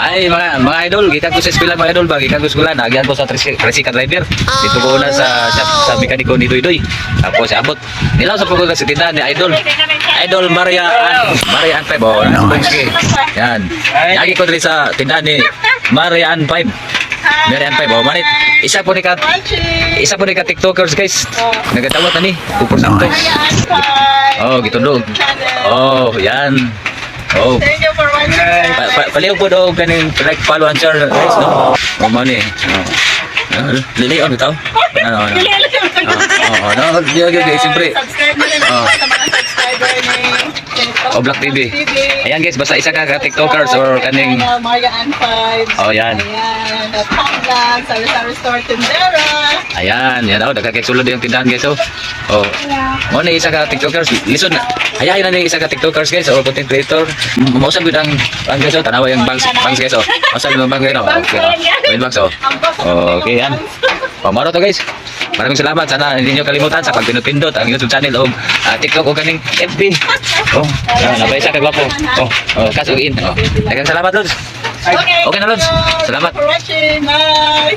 Ay, mga mga idol, gikan ko sa eskwela mga idol, ba gikan ko sa eskwela, nagyan ko sa tricycle driver. Dito ko una sa sa, sa mekaniko ni Doy Doy. Tapos abot. Nilaw sa pagkuha sa tindahan ni idol. Idol Maria Ann, Maria Ann 5 oh, Bongski. Yan. Yagi ko diri sa tindahan ni Maria 5. Maria Ann 5 oh, manit. Isa po ni ka isa po ni ka TikTokers guys. Nagatawat na ni. Upos na to. Oh, gitundog. Oh, yan. Oh. Pa, pa, paliw po daw kaning like follow and share guys no. O mo ni. Oh. Lili on bitaw. Ano ano. Oh, no, yo yo guys, siyempre. Oh. O Black TV. Ayan guys, basta isa ka ka TikTokers or kaning Maria Ann Fives. Oh, yan. Ayan. At Hanggang, Sari-Sari Store Tindera. Ayan, yan oh, nagkakiksulod yung tindahan guys oh. Oh. Mo ni isa ka TikTokers. Listen, hayahin na ni isa ka TikTokers guys or content creator. Mausan gud ang ang guys oh, tanawa yung bangs bangs guys oh. Mausan yung bangs guys oh. Okay. Bangs oh. Okay, yan. Pamaro to guys. Maraming salamat. Sana hindi nyo kalimutan sa pagpindot-pindot ang YouTube channel o ah, TikTok o kaning FB. Oh, yan. Nabay sa kagwapo. Oh, oh, kaso in. Oh. Daghang salamat, Lods. Okay. Okay na, Lods. Salamat. Bye.